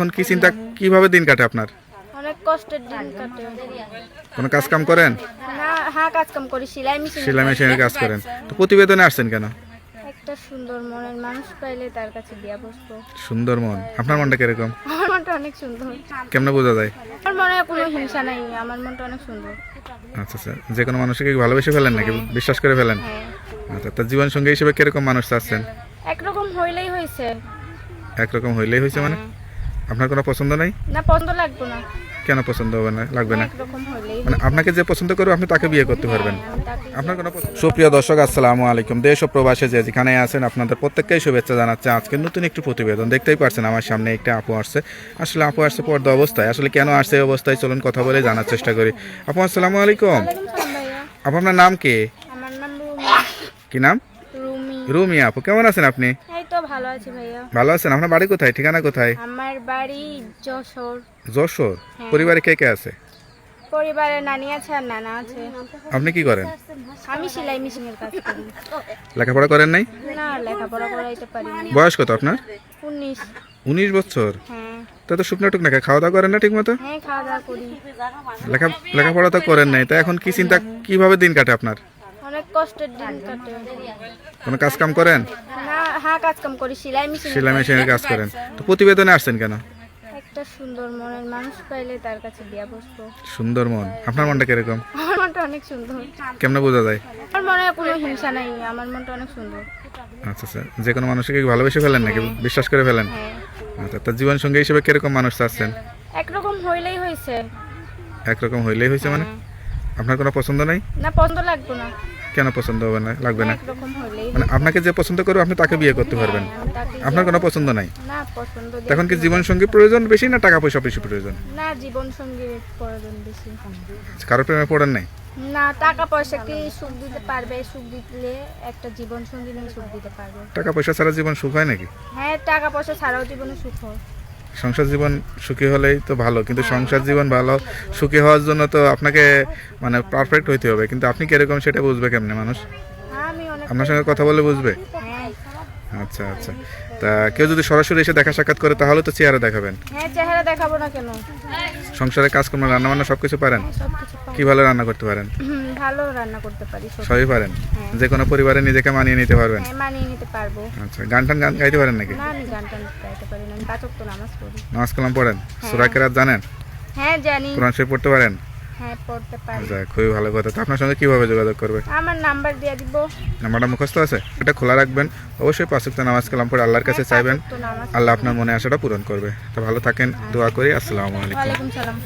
এখন কি চিন্তা কীভাবে দিন কাটে আপনার? অনেক কষ্টের দিন কাটে। কোনো কাজ কাম করেন? না হ্যাঁ কাজ কাম করি সেলাই মেশিন সেলাই মেশিনের কাজ করেন। তো প্রতিবেদনে আসছেন কেন? একটা সুন্দর মনের মানুষ পাইলে তার কাছে দিয়া বসবো। সুন্দর মন। আপনার মনটা কীরকম? আমার মনটা অনেক সুন্দর। কেমনে বোঝা যায়? আমার মনে কোনো হিংসা নাই আমার মনটা অনেক সুন্দর। আচ্ছা আচ্ছা। যে কোনো মানুষকে ভালোবেসে ফেলেন নাকি? বিশ্বাস করে ফেলেন? হ্যাঁ। আচ্ছা তার জীবন সঙ্গী হিসেবে কীরকম মানুষ চাচ্ছেন? একরকম হইলেই হয়েছে। একরকম হইলেই হয়েছে মানে? আপনার কোনো পছন্দ নাই? না পছন্দ লাগবে না। কেন পছন্দ হবে না? লাগবে না। মানে আপনাকে যে পছন্দ করবে আপনি তাকে বিয়ে করতে পারবেন। আপনার কোনো সুপ্রিয় দর্শক আসসালামু আলাইকুম। দেশ ও প্রবাসে যে যেখানে আছেন আপনাদের প্রত্যেককেই শুভেচ্ছা জানাচ্ছে। আজকে নতুন একটি প্রতিবেদন দেখতেই পারছেন আমার সামনে একটা আপু আসছে। আসলে আপু আসছে পর্দা অবস্থায়। আসলে কেন আসছে এই অবস্থায় চলুন কথা বলে জানার চেষ্টা করি। আপু আসসালামু আলাইকুম। আপু আপনার নাম কি? আমার নাম রুমি। কি নাম? রুমি। রুমি আপু কেমন আছেন আপনি? ভালো আছি ভাইয়া। ভালো আছেন? আপনার বাড়ি কোথায়? ঠিকানা কোথায়? আমার বাড়ি যশোর। যশোর? পরিবারে কে কে আছে? পরিবারে নানি আছে আর নানা আছে। আপনি কি করেন? আমি সেলাই মেশিনের কাজ করি। লেখাপড়া করেন নাই? না লেখাপড়া করাইতে পারিনি বয়স কত আপনার? উনিশ। উনিশ বছর। হ্যাঁ। তা তো শুকনো টুকনা খায়, খাওয়া দাওয়া করেন না ঠিক মতো হ্যাঁ খাওয়া দাওয়া করি। লেখা লেখাপড়া তো করেন নাই। তা এখন কি চিন্তা কীভাবে দিন কাটে আপনার? অনেক কষ্টের দিন কাটে। কোনো কাজ কাম করেন? না হ্যাঁ কাজ কাম করি সেলাই মেশিন সেলাই মেশিনের কাজ করেন। তো প্রতিবেদনে আসছেন কেন? একটা সুন্দর মনের মানুষ পাইলে তার কাছে দিয়া বসবো। সুন্দর মন। আপনার মনটা কীরকম? আমার মনটা অনেক সুন্দর। কেমনে বোঝা যায়? আমার মনে কোনো হিংসা নাই আমার মনটা অনেক সুন্দর। আচ্ছা আচ্ছা। যে কোনো মানুষকে ভালোবেসে ফেলেন নাকি? বিশ্বাস করে ফেলেন? হ্যাঁ। আচ্ছা তার জীবন সঙ্গী হিসেবে কীরকম মানুষ চাচ্ছেন? একরকম হইলেই হয়েছে একরকম হইলেই হয়েছে মানে? আপনার কোনো পছন্দ নাই? না পছন্দ লাগবে না। কেন পছন্দ হবে না? লাগবে না? মানে আপনাকে যে পছন্দ করবে আপনি তাকে বিয়ে করতে পারবেন। আপনার কোনো পছন্দ নাই? এখন কি জীবন সঙ্গী প্রয়োজন বেশি না টাকা পয়সা বেশি প্রয়োজন? না জীবন সঙ্গীর প্রয়োজন বেশি। কারও প্রেমে পড়েন নাই? না টাকা পয়সা কি সুখ দিতে পারবে? সুখ দিলে একটা জীবন সঙ্গী নিয়ে সুখ দিতে পারবে। টাকা পয়সা ছাড়া জীবন সুখ হয় নাকি? হ্যাঁ টাকা পয়সা ছাড়াও জীবনে সুখ হয়। সংসার জীবন সুখী হলেই তো ভালো কিন্তু সংসার জীবন ভালো সুখী হওয়ার জন্য তো আপনাকে মানে পারফেক্ট হইতে হবে। কিন্তু আপনি কীরকম সেটা বুঝবে কেমনে মানুষ? আমি অনেক আপনার সঙ্গে কথা বলে বুঝবে? আচ্ছা আচ্ছা। তা কেউ যদি সরাসরি এসে দেখা সাক্ষাৎ করে তাহলে তো চেয়ারে দেখাবেন। হ্যাঁ চেহারা দেখাবো না কেন? সংসারে কাজ কর্ম রান্না বান্না সব কিছু পারেন সব কি ভালো রান্না করতে পারেন? ভালো রান্না করতে পারি সবই পারেন? হ্যাঁ। যে কোনো পরিবারে নিজেকে মানিয়ে নিতে পারবেন? হ্যাঁ মানিয়ে নিতে পারব। আচ্ছা গান টান গান গাইতে পারেন নাকি? না আমি গান টান গাইতে পারি না আমি নামাজ পড়ি। নামাজ কালাম পড়েন? সুরাকেরাত জানেন? হ্যাঁ জানি। কোরআন শরীফ পড়তে পারেন? হ্যাঁ পড়তে পারি। আচ্ছা খুবই ভালো কথা। তো আপনার সঙ্গে কীভাবে যোগাযোগ করবে? আমার নাম্বার দিয়ে দিব। নাম্বারটা মুখস্থ আছে? এটা খোলা রাখবেন। অবশ্যই পাঁচক্ত নামাজ কালাম পড়ে আল্লাহর কাছে চাইবেন। আল্লাহ আপনার মনে আশাটা পূরণ করবে। তো ভালো থাকেন দোয়া করি। আসসালামু আলাইকুম। ওয়ালাইকুম সালাম।